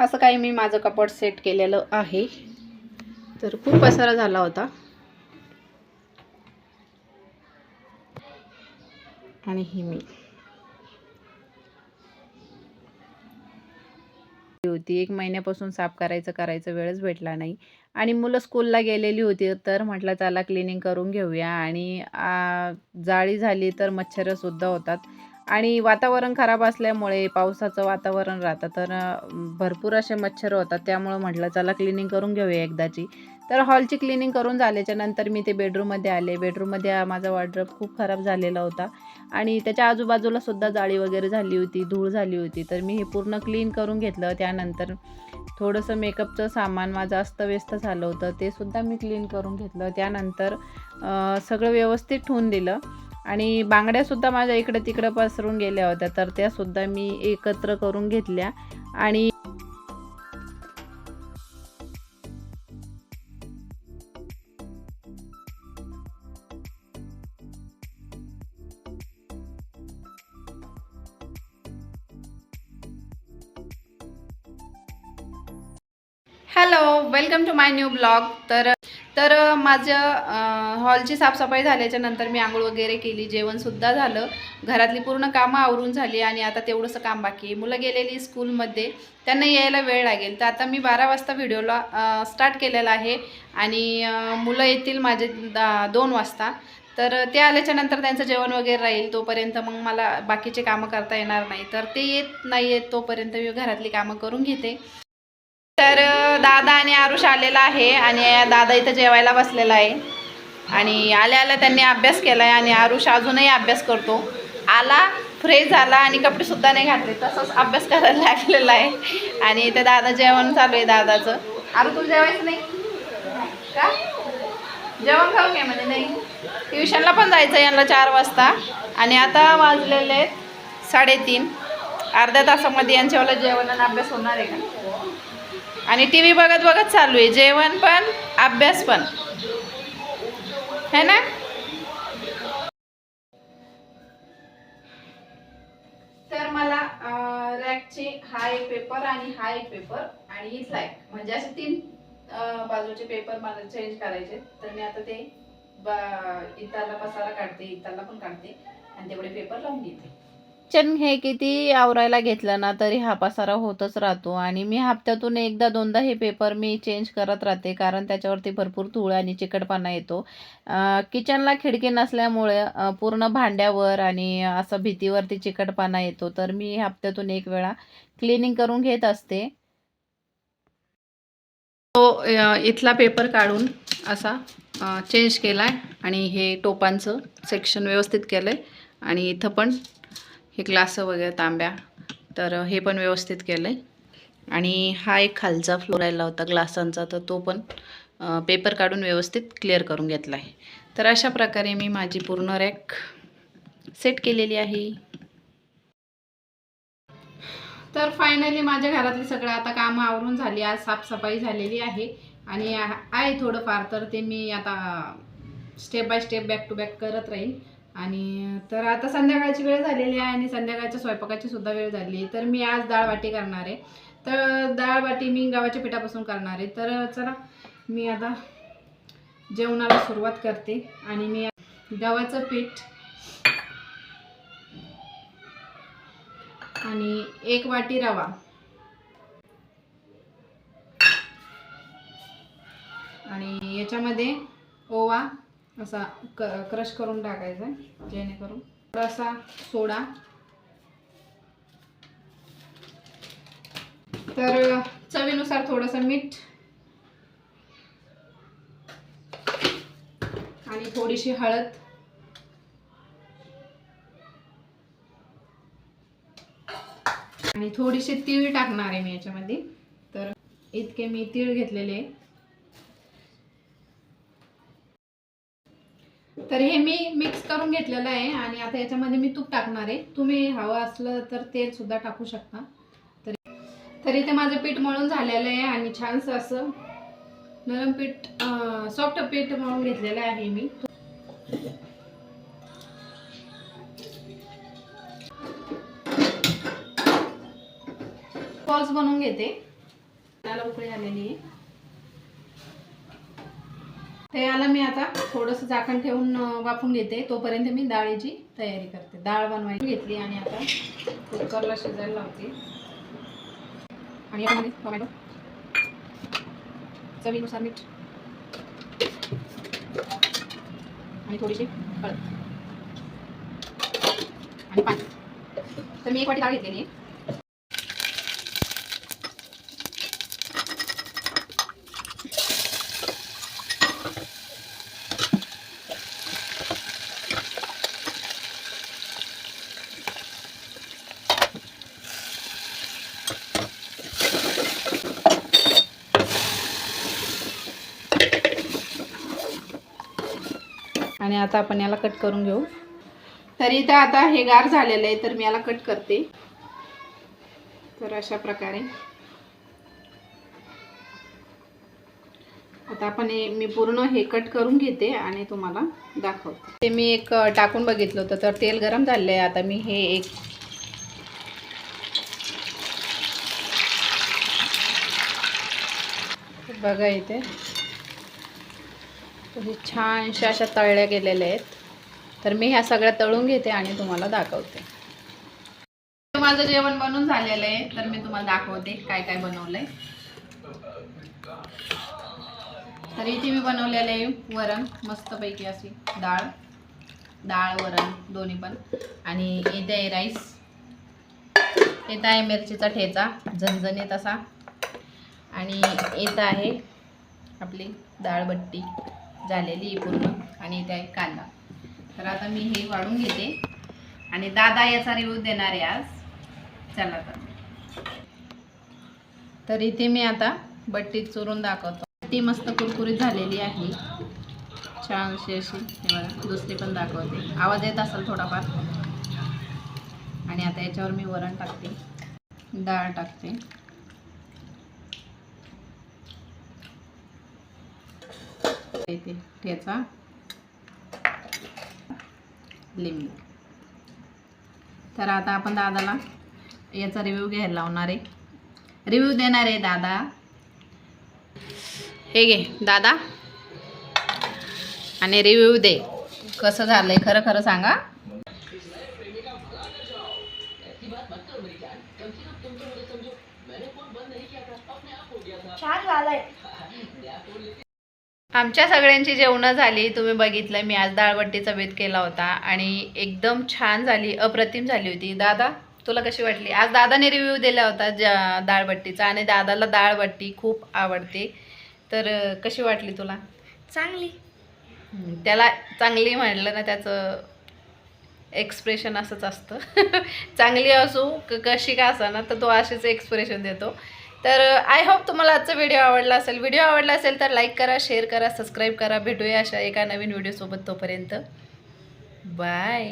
असं काही मी माझं कपाट सेट केलेलं आहे. तर खूप पसारा झाला होता. आणि ही मी. होती. एक महिन्यापासून साफ करायचं करायचं वेळच भेटला नाही. आणि मुलं स्कूलला गेलेली होती तर म्हटलं चला क्लिनिंग करून घेऊया. आणि जाळी झाली तर मच्छरसुद्धा होतात. आणि वातावरण खराब असल्यामुळे पावसाचं वातावरण राहतं. तर भरपूर असे मच्छर होतात. त्यामुळं म्हटलं चला क्लिनिंग करून घेऊया एकदाची. तर हॉलची क्लिनिंग करून झाल्याच्यानंतर मी ते बेडरूममध्ये आले. बेडरूममध्ये माझा वॉर्ड्रॉप खूप खराब झालेला होता. आणि त्याच्या आजूबाजूला सुद्धा जाळी वगैरे झाली होती धूळ झाली होती. तर मी हे पूर्ण क्लीन करून घेतलं. त्यानंतर थोडंसं मेकअपचं सामान माझं अस्तव्यस्त झालं होतं. ते सुद्धा मी क्लीन करून घेतलं. त्यानंतर सगळं व्यवस्थित ठेवून दिलं. आणि बांगड्यासुद्धा माझ्या इकडे तिकडं पसरून गेल्या होत्या तर त्यासुद्धा मी एकत्र करून घेतल्या. आणि hello welcome to my new blog तर तर माझं हॉलची साफसफाई झाल्याच्यानंतर मी आंघोळ वगैरे केली जेवणसुद्धा झालं. घरातली पूर्ण कामं आवरून झाली आणि आता तेवढंसं काम बाकी आहे. मुलं गेलेली स्कूलमध्ये त्यांना यायला वेळ लागेल. तर आता मी बारा वाजता व्हिडिओला स्टार्ट केलेला आहे आणि मुलं येतील माझे दा दोन वाजता. तर ते आल्याच्यानंतर त्यांचं जेवण वगैरे राहील तोपर्यंत मग मला बाकीचे कामं करता येणार नाही. तर ते येत नाही येत तोपर्यंत मी घरातली कामं करून घेते. तर दादा आणि आरुष आलेला आहे आणि दादा इथं जेवायला बसलेला आहे. आणि आल्या आल्या त्यांनी अभ्यास केला आहे आणि आरुष अजूनही अभ्यास करतो. आला फ्रेश झाला आणि कपडेसुद्धा नाही घातले तसंच अभ्यास करायला लागलेला आहे. आणि इथे दादा जेवण चालू आहे दादाचं. आरू तुला जेवायचं नाही? का? जेवण खाऊ काय म्हणजे नाही. ट्युशनला पण जायचं आहे यांना चार वाजता. आणि आता वाजलेले आहेत साडेतीन. अर्ध्या तासामध्ये यांच्यावाला जेवण आणि अभ्यास होणार आहे का? आणि टी व्ही बघत बघत चालू आहे. जेवण पण अभ्यास पण. है ना? तर मला रॅकचे हा एक पेपर आणि हा एक पेपर आणि इथला एक म्हणजे असे तीन बाजूचे पेपर मला चेंज करायचे. तर मी आता ते इताला इथला पसारा काढते इताला पण काढते आणि तेवढे पेपर लावून घेते. किचन हे किती आवरायला घेतलं ना तरी हा पसारा होतच राहतो. आणि मी हप्त्यातून एकदा दोनदा हे पेपर मी चेंज करत राहते कारण त्याच्यावरती भरपूर धूळ आणि चिकटपणा येतो. किचनला खिडकी नसल्यामुळे पूर्ण भांड्यावर आणि असं भीतीवरती चिकटपणा येतो. तर मी हप्त्यातून एक वेळा क्लिनिंग करून घेत असते. तो इथला पेपर काढून असा चेंज केला आहे आणि हे टोपांचं सेक्शन व्यवस्थित केलं आहे आणि इथं पण हे ग्लास वगैरे तांब्या. तर हे पण व्यवस्थित केलं आहे आणि हा एक खालचा फ्लोर राहिला होता ग्लासांचा तर तो पण पेपर काढून व्यवस्थित क्लिअर करून घेतला आहे तर अशा प्रकारे मी माझी पूर्ण रॅक सेट केलेली आहे. तर फायनली माझ्या घरातली सगळं आता कामं आवरून झाली आज साफसफाई झालेली आहे. आणि आहे थोडंफार तर ते मी आता step by step back to back करत राहील आणि तर आता संध्याकाळची वेळ झालेली आहे आणि संध्याकाळच्या स्वयंपाकाची सुद्धा वेळ झाली आहे. तर मी आज डाळ वाटी करणार आहे. तर डाळ वाटी मी गव्हाच्या पिठापासून करणार आहे. तर चला मी आता जेवणाला सुरुवात करते. आणि मी गव्हाचं पीठ आणि एक वाटी रवा. आणि याच्यामध्ये ओवा असा क क्रश करून टाकायचा जेणेकरून थोडासा सोडा. तर चवीनुसार थोडंसं मीठ आणि थोडीशी हळद. आणि थोडीशी तीळ टाकणार आहे मी याच्यामध्ये. तर इतके मी तीळ घेतलेले आहे. तर हे मी मिक्स करून घेतलेलं आहे आणि आता याच्यामध्ये मी तूप टाकणार आहे. तुम्ही हवं असलं तर तेल सुद्धा टाकू शकता. तर तर इथे माझं पीठ मळून झालेलं आहे आणि छानसं असं नरम पीठ सॉफ्ट पीठ मळून घेतलेलं आहे मी. बॉल्स बनवून घेते. त्याला उकळी आलेली आहे. ते याला मी आता. थोडंसं झाकण ठेवून वाफून घेते. तोपर्यंत मी डाळीची तयारी करते. डाळ बनवायची घेतली आणि आता कुकरला शिजायला लावते. आणि यामध्ये टोमॅटो चवीनुसार मीठ आणि थोडीशी हळद आणि पाणी. तर मी एक वाटी डाळ घेतलेली आहे. आणि आता आपण याला कट करून घेऊ. तर इथं आता हे गार झालेलं आहे तर मी याला कट करते. तर अशा प्रकारे. आता आपण हे मी पूर्ण हे कट करून घेते आणि तुम्हाला दाखवते. ते मी एक टाकून बघितलं होतं तर तेल गरम झालेलं आहे आता मी हे एक बघा इथे. हे छानशा अशा तळल्या गेलेल्या आहेत. तर मी ह्या सगळ्या तळून घेते आणि तुम्हाला दाखवते. माझं जेवण बनून झालेलं आहे. तर मी तुम्हाला दाखवते काय काय बनवलंय. तर इथे मी बनवलेलं आहे वरण मस्तपैकी अशी डाळ. डाळ वरण दोन्ही पण. आणि इथे आहे राईस. येत आहे मिरचीचा ठेचा झणझणीत असा. आणि येत आहे आपली डाळबट्टी झालेली आहे पूर्ण आणि इथे आहे कांदा. तर आता मी हे वाढून घेते आणि दादा याचा रिव्ह्यू देणार आहे आज. चला तर. तर इथे मी आता बट्टी चोरून दाखवतो. बट्टी मस्त कुरकुरीत झालेली आहे. छान अशी. अशी बघा दुसरी पण दाखवते. आवाज येत असेल थोडाफार. आणि आता याच्यावर मी वरण टाकते. डाळ टाकते. इथे ठेचा लिंबू. तर आता आपण दादाला याचा रिव्ह्यू घ्यायला लावणार आहे. रिव्ह्यू देणार आहे दादा. हे घे दादा. आणि रिव्ह्यू दे. कसं झालंय खरं खरं सांगा. छान झालंय. आमच्या सगळ्यांची जेवणं झाली तुम्ही बघितलं मी आज डाळबट्टीचा बेत केला होता आणि एकदम छान झाली अप्रतिम झाली होती. दादा तुला कशी वाटली? आज दादाने रिव्ह्यू दिला होता ज्या डाळबट्टीचा आणि दादाला डाळबट्टी खूप आवडते. तर कशी वाटली तुला? चांगली. त्याला चांगली म्हटलं ना त्याचं एक्सप्रेशन असंच असतं. चांगली असो क कशी का ना तर तो असेच एक्सप्रेशन देतो. तर uh, आय होप तुम्हाला आजचा व्हिडिओ आवडला असेल. व्हिडिओ आवडला असेल तर लाईक करा शेअर करा सबस्क्राईब करा. भेटूया अशा एका नवीन व्हिडिओसोबत तोपर्यंत. बाय